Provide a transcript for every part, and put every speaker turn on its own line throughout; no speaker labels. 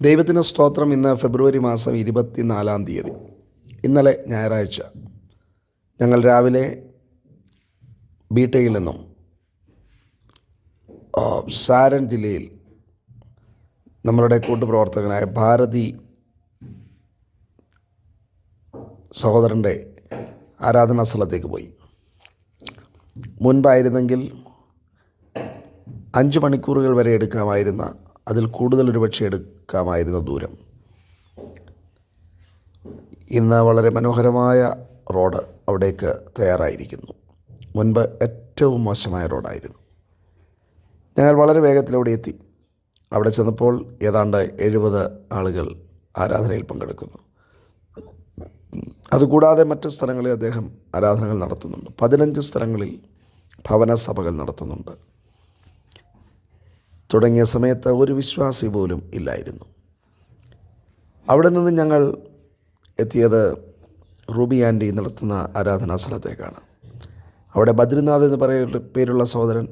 ദൈവത്തിന് സ്തോത്രം ഇന്ന് ഫെബ്രുവരി മാസം ഇരുപത്തിനാലാം തീയതി. ഇന്നലെ ഞായറാഴ്ച ഞങ്ങൾ രാവിലെ ബീട്ടയിൽ നിന്നും സാരൻ ജില്ലയിൽ നമ്മളുടെ കൂട്ടുപ്രവർത്തകനായ ഭാരതി സഹോദരന്റെ ആരാധനാ സ്ഥലത്തേക്ക് പോയി. മുൻപായിരുന്നെങ്കിൽ അഞ്ച് മണിക്കൂറുകൾ വരെ എടുക്കാമായിരുന്ന അതിൽ കൂടുതൽ ഒരുപക്ഷെ എടുക്കാമായിരുന്ന ദൂരം. ഇന്ന് വളരെ മനോഹരമായ റോഡ് അവിടേക്ക് തയ്യാറായിരിക്കുന്നു. മുൻപ് ഏറ്റവും മോശമായ റോഡായിരുന്നു. ഞങ്ങൾ വളരെ വേഗത്തിൽ അവിടെ എത്തി. അവിടെ ചെന്നപ്പോൾ ഏതാണ്ട് എഴുപത് ആളുകൾ ആരാധനയിൽ പങ്കെടുക്കുന്നു. അതുകൂടാതെ മറ്റ് സ്ഥലങ്ങളിൽ അദ്ദേഹം ആരാധനകൾ നടത്തുന്നുണ്ട്. പതിനഞ്ച് സ്ഥലങ്ങളിൽ ഭവന സഭകൾ നടത്തുന്നുണ്ട്. തുടങ്ങിയ സമയത്ത് ഒരു വിശ്വാസി പോലും ഇല്ലായിരുന്നു. അവിടെ നിന്ന് ഞങ്ങൾ എത്തിയത് റൂബി ആന്റി നടത്തുന്ന ആരാധനാ സ്ഥലത്തേക്കാണ്. അവിടെ ബദ്രിനാഥ് എന്ന് പറയുന്ന പേരുള്ള സഹോദരൻ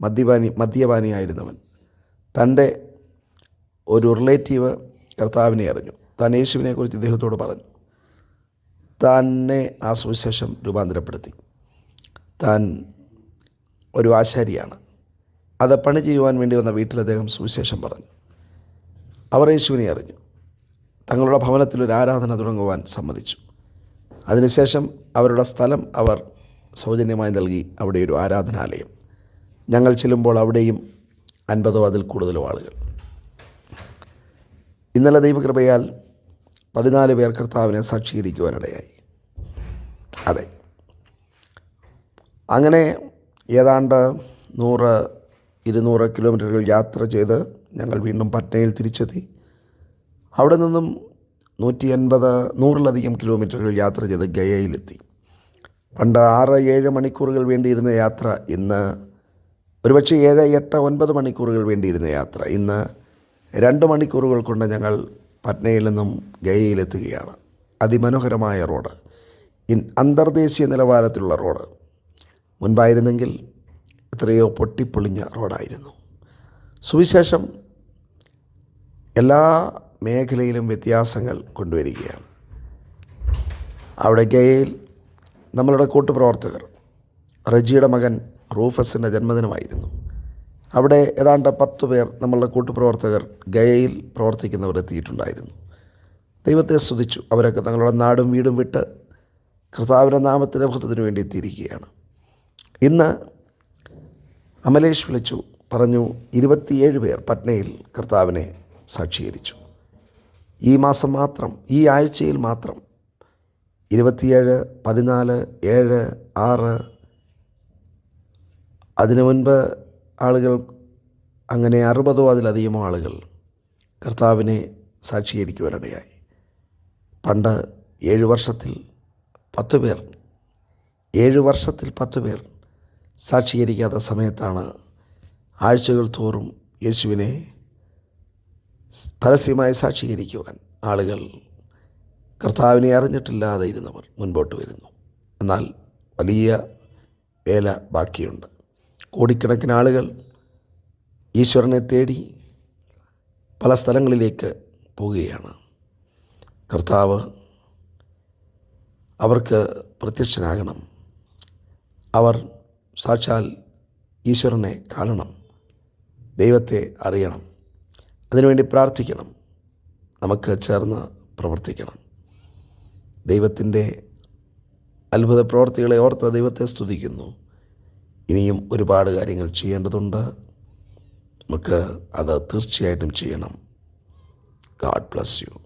മദ്യപാനി മദ്യപാനിയായിരുന്നവൻ തന്റെ ഒരു റിലേറ്റീവ് കർത്താവിനെ അറിഞ്ഞു. താൻ യേശുവിനെക്കുറിച്ച് ഇദ്ദേഹത്തോട് പറഞ്ഞു. തന്നെ ആ സുവിശേഷം രൂപാന്തരപ്പെടുത്തി. താൻ ഒരു ആശാരിയാണ്. അത് പണി ചെയ്യുവാൻ വേണ്ടി വന്ന വീട്ടിൽ അദ്ദേഹം സുവിശേഷം പറഞ്ഞു. അവർ യേശുവിനെ അറിഞ്ഞു. തങ്ങളുടെ ഭവനത്തിൽ ഒരു ആരാധന തുടങ്ങുവാൻ സമ്മതിച്ചു. അതിനുശേഷം അവരുടെ സ്ഥലം അവർ സൗജന്യമായി നൽകി. അവിടെ ഒരു ആരാധനാലയം. ഞങ്ങൾ ചെല്ലുമ്പോൾ അവിടെയും അൻപതോ അതിൽ കൂടുതലോ ആളുകൾ. ഇന്നലെ ദൈവകൃപയാൽ പതിനാല് പേർ കർത്താവിനെ സാക്ഷീകരിക്കുവാനിടയായി. അതെ. അങ്ങനെ ഏതാണ്ട് നൂറ് ഇരുന്നൂറ് കിലോമീറ്ററുകൾ യാത്ര ചെയ്ത് ഞങ്ങൾ വീണ്ടും പട്നയിൽ തിരിച്ചെത്തി. അവിടെ നിന്നും നൂറ്റി അൻപത് നൂറിലധികം കിലോമീറ്ററുകൾ യാത്ര ചെയ്ത് ഗയയിലെത്തി. പണ്ട് ആറ് ഏഴ് മണിക്കൂറുകൾ വേണ്ടിയിരുന്ന യാത്ര ഇന്ന് ഒരുപക്ഷെ ഏഴ് എട്ട് ഒൻപത് മണിക്കൂറുകൾ വേണ്ടിയിരുന്ന യാത്ര ഇന്ന് രണ്ട് മണിക്കൂറുകൾ കൊണ്ട് ഞങ്ങൾ പട്നയിൽ നിന്നും ഗയയിലെത്തുകയാണ്. അതിമനോഹരമായ റോഡ്. ഇൻ അന്തർദേശീയ നിലവാരത്തിലുള്ള റോഡ്. മുൻപായിരുന്നെങ്കിൽ എത്രയോ പൊട്ടിപ്പൊളിഞ്ഞ റോഡായിരുന്നു. സുവിശേഷം എല്ലാ മേഖലയിലും വ്യത്യാസങ്ങൾ കൊണ്ടുവരികയാണ്. അവിടെ ഗയയിൽ നമ്മളുടെ കൂട്ടുപ്രവർത്തകർ റജിയുടെ മകൻ റൂഫസിന്റെ ജന്മദിനമായിരുന്നു. അവിടെ ഏതാണ്ട് പത്ത് പേർ നമ്മളുടെ കൂട്ടുപ്രവർത്തകർ ഗയയിൽ പ്രവർത്തിക്കുന്നവർ എത്തിയിട്ടുണ്ടായിരുന്നു. ദൈവത്തെ സ്തുതിച്ചു. അവരൊക്കെ തങ്ങളുടെ നാടും വീടും വിട്ട് കർത്താവിന്റെ നാമത്തിന്റെ മഹത്വത്തിന് വേണ്ടി എത്തിയിരിക്കുകയാണ്. ഇന്ന് അമലേഷ് വിളിച്ചു. പറഞ്ഞു ഇരുപത്തിയേഴ് പേർ പട്നയിൽ കർത്താവിനെ സാക്ഷീകരിച്ചു. ഈ മാസം മാത്രം ഈ ആഴ്ചയിൽ മാത്രം. ഇരുപത്തിയേഴ് പതിനാല് ഏഴ് ആറ്. അതിനു മുൻപ് ആളുകൾ അങ്ങനെ അറുപതോ അതിലധികമോ ആളുകൾ കർത്താവിനെ സാക്ഷീകരിക്കുവാനിടയായി. പണ്ട് ഏഴ് വർഷത്തിൽ പത്ത് പേർ ഏഴ് വർഷത്തിൽ പത്ത് പേർ സാക്ഷീകരിക്കാത്ത സമയത്താണ് ആഴ്ചകൾ തോറും യേശുവിനെ പരസ്യമായി സാക്ഷീകരിക്കുവാൻ ആളുകൾ കർത്താവിനെ അറിഞ്ഞിട്ടില്ലാതെ ഇരുന്നവർ മുൻപോട്ട് വരുന്നു. എന്നാൽ വലിയ വേല ബാക്കിയുണ്ട്. കോടിക്കണക്കിന് ആളുകൾ ഈശ്വരനെ തേടി പല സ്ഥലങ്ങളിലേക്ക് പോവുകയാണ്. കർത്താവ് അവർക്ക് പ്രത്യക്ഷനാകണം. അവർ സാക്ഷാൽ ഈശ്വരനെ കാണണം ദൈവത്തെ അറിയണം അതിനുവേണ്ടി പ്രാർത്ഥിക്കണം നമുക്ക് ചേർന്ന് പ്രവർത്തിക്കണം. ദൈവത്തിന്റെ അത്ഭുത പ്രവർത്തികളെ ഓർത്ത് ദൈവത്തെ സ്തുതിക്കുന്നു. ഇനിയും ഒരുപാട് കാര്യങ്ങൾ ചെയ്യേണ്ടതുണ്ട്. നമുക്ക് അത് തീർച്ചയായിട്ടും ചെയ്യണം. God bless you